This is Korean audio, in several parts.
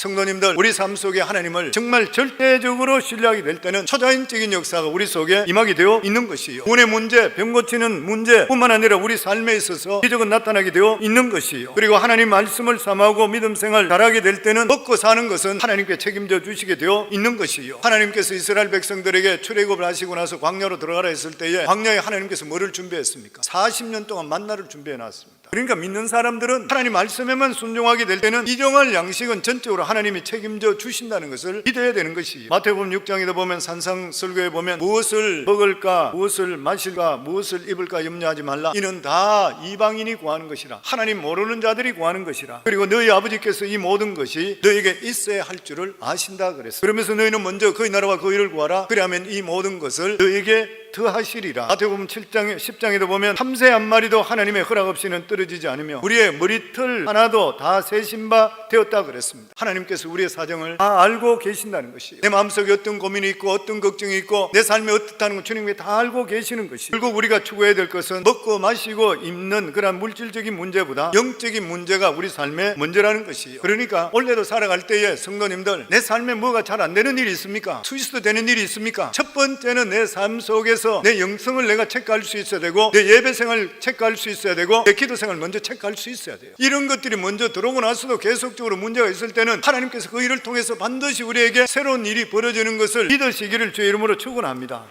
성도님들 우리 삶 속에 하나님을 정말 절대적으로 신뢰하게 될 때는 초자연적인 역사가 우리 속에 임하게 되어 있는 것이요. 군의 문제, 병 고치는 문제뿐만 아니라 우리 삶에 있어서 기적은 나타나게 되어 있는 것이요. 그리고 하나님 말씀을 삼하고 믿음 생활 잘하게 될 때는 먹고 사는 것은 하나님께 책임져 주시게 되어 있는 것이요. 하나님께서 이스라엘 백성들에게 출애굽을 하시고 나서 광야로 들어가라 했을 때에 광야에 하나님께서 뭐를 준비했습니까? 40년 동안 만나를 준비해 놨습니다 그러니까 믿는 사람들은 하나님 말씀에만 순종하게 될 때는 이정할 양식은 전적으로 하나님이 책임져 주신다는 것을 믿어야 되는 것이에요. 마태복음 6장에도 보면 산상설교에 보면 무엇을 먹을까, 무엇을 마실까, 무엇을 입을까 염려하지 말라. 이는 다 이방인이 구하는 것이라. 하나님 모르는 자들이 구하는 것이라. 그리고 너희 아버지께서 이 모든 것이 너에게 있어야 할 줄을 아신다 그랬어. 그러면서 너희는 먼저 그의 나라와 그의 일을 구하라. 그리하면 이 모든 것을 너에게 더하시리라. 마태복음 7장 10장에도 보면 참새 한 마리도 하나님의 허락 없이는 떨어지지 않으며 우리의 머리털 하나도 다 세신 바 되었다 그랬습니다. 하나님께서 우리의 사정을 다 알고 계신다는 것이에요. 내 마음속에 어떤 고민이 있고 어떤 걱정이 있고 내 삶이 어떻다는 건 주님이 다 알고 계시는 것이에요. 결국 우리가 추구해야 될 것은 먹고 마시고 입는 그런 물질적인 문제보다 영적인 문제가 우리 삶의 문제라는 것이에요. 그러니까 원래도 살아갈 때에 성도님들 내 삶에 뭐가 잘 안 되는 일이 있습니까? 스위스도 되는 일이 있습니까? 첫 번째는 내 삶 속에 서 내 영성을 내가 체크할 수 있어야 되고 내 예배 생활 체크할 수 있어야 되고 내 기도 생활 먼저 체크할 수 있어야 돼요. 이런 것들이 먼저 들어오고 나서도 계속적으로 문제가 있을 때는 하나님께서 그 일을 통해서 반드시 우리에게 새로운 일이 벌어지는 것을 믿으시기를 주의 이름으로 축원합니다.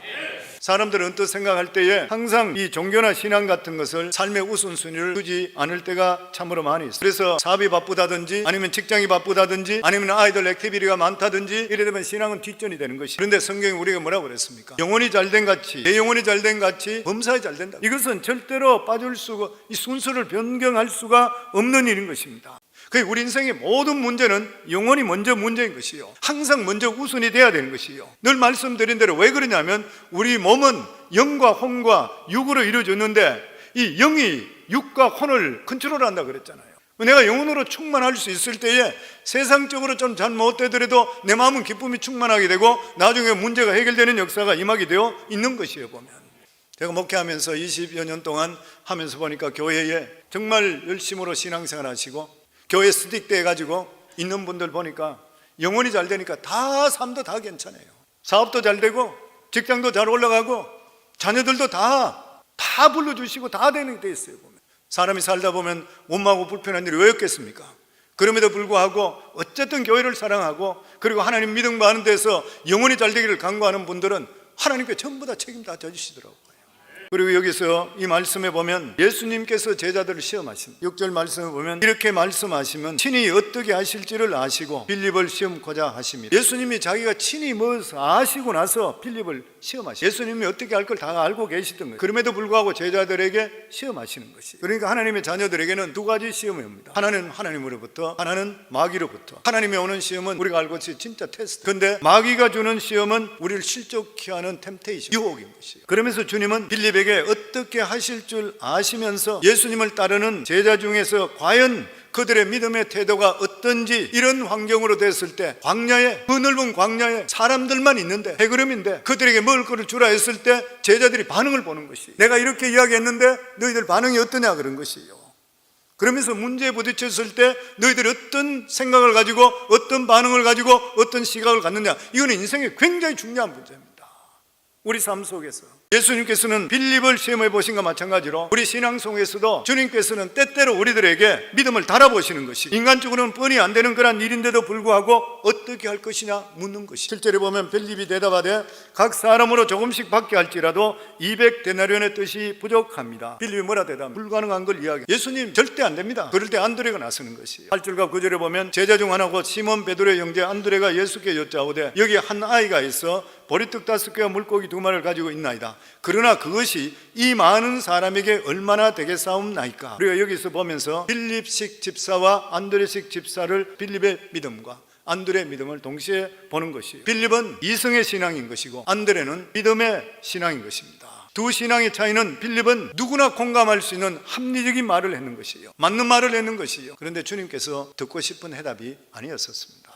사람들은 언뜻 생각할 때에 항상 이 종교나 신앙 같은 것을 삶의 우선순위를 두지 않을 때가 참으로 많이 있어요. 그래서 사업이 바쁘다든지 아니면 직장이 바쁘다든지 아니면 아이들 액티비티가 많다든지 이래 되면 신앙은 뒷전이 되는 것이. 그런데 성경이 우리가 뭐라고 그랬습니까? 영혼이 잘된 같이 내 영혼이 잘된 같이 범사에 잘 된다. 이것은 절대로 빠질 수가 이 순서를 변경할 수가 없는 일인 것입니다. 그 우리 인생의 모든 문제는 영혼이 먼저 문제인 것이요. 항상 먼저 우선이 돼야 되는 것이요. 늘 말씀드린 대로 왜 그러냐면 우리 몸은 영과 혼과 육으로 이루어졌는데 이 영이 육과 혼을 컨트롤한다 그랬잖아요. 내가 영혼으로 충만할 수 있을 때에 세상적으로 좀 잘 못되더라도 내 마음은 기쁨이 충만하게 되고 나중에 문제가 해결되는 역사가 임하게 되어 있는 것이에요 보면. 제가 목회하면서 20여 년 동안 하면서 보니까 교회에 정말 열심으로 신앙생활 하시고 교회 스틱대 해가지고 있는 분들 보니까 영혼이 잘 되니까 다 삶도 다 괜찮아요. 사업도 잘 되고 직장도 잘 올라가고 자녀들도 다, 다 불러주시고 다 되는 데 있어요. 보면. 사람이 살다 보면 원망하고 불편한 일이 왜 없겠습니까? 그럼에도 불구하고 어쨌든 교회를 사랑하고 그리고 하나님 믿음 받는 데서 영혼이 잘 되기를 간구하는 분들은 하나님께 전부 다 책임 다 져주시더라고요. 그리고 여기서 이 말씀에 보면 예수님께서 제자들을 시험하신 6절 말씀에 보면 이렇게 말씀하시면 친히 어떻게 하실지를 아시고 빌립을 시험코자 하십니다. 예수님이 자기가 친히 무엇을 아시고 나서 빌립을 시험하시. 예수님이 어떻게 할 걸 다 알고 계시던 거예요. 그럼에도 불구하고 제자들에게 시험하시는 것이. 그러니까 하나님의 자녀들에게는 두 가지 시험이 옵니다. 하나는 하나님으로부터, 하나는 마귀로부터. 하나님이 오는 시험은 우리가 알고 있지 진짜 테스트. 근데 마귀가 주는 시험은 우리를 실족케 하는 템테이션, 유혹인 것이에요. 그러면서 주님은 빌립에 게 어떻게 하실 줄 아시면서 예수님을 따르는 제자 중에서 과연 그들의 믿음의 태도가 어떤지 이런 환경으로 됐을 때 광야에 그 넓은 광야에 사람들만 있는데 해그름인데 그들에게 먹을 것을 주라 했을 때 제자들이 반응을 보는 것이. 내가 이렇게 이야기했는데 너희들 반응이 어떠냐 그런 것이에요. 그러면서 문제에 부딪혔을 때 너희들이 어떤 생각을 가지고 어떤 반응을 가지고 어떤 시각을 갖느냐. 이거는 인생에 굉장히 중요한 문제입니다 우리 삶 속에서. 예수님께서는 빌립을 시험해 보신 것과 마찬가지로 우리 신앙 속에서도 주님께서는 때때로 우리들에게 믿음을 달아보시는 것이 인간적으로는 뻔히 안 되는 그런 일인데도 불구하고 어떻게 할 것이냐 묻는 것이 실제로 보면 빌립이 대답하되 각 사람으로 조금씩 받게 할지라도 200데나리온의 뜻이 부족합니다. 빌립이 뭐라 대답 불가능한 걸 이야기. 예수님 절대 안 됩니다. 그럴 때 안드레가 나서는 것이에요. 8절과 9절에 보면 제자 중 하나고 시몬 베드로의 형제 안드레가 예수께 여짜오되 여기 한 아이가 있어 보리떡 다섯 개와 물고기 두 마리를 가지고 있나이다. 그러나 그것이 이 많은 사람에게 얼마나 되겠사옵나이까. 우리가 여기서 보면서 빌립식 집사와 안드레식 집사를 빌립의 믿음과 안드레의 믿음을 동시에 보는 것이에요. 빌립은 이성의 신앙인 것이고 안드레는 믿음의 신앙인 것입니다. 두 신앙의 차이는 빌립은 누구나 공감할 수 있는 합리적인 말을 했는 것이에요. 맞는 말을 했는 것이에요. 그런데 주님께서 듣고 싶은 해답이 아니었었습니다.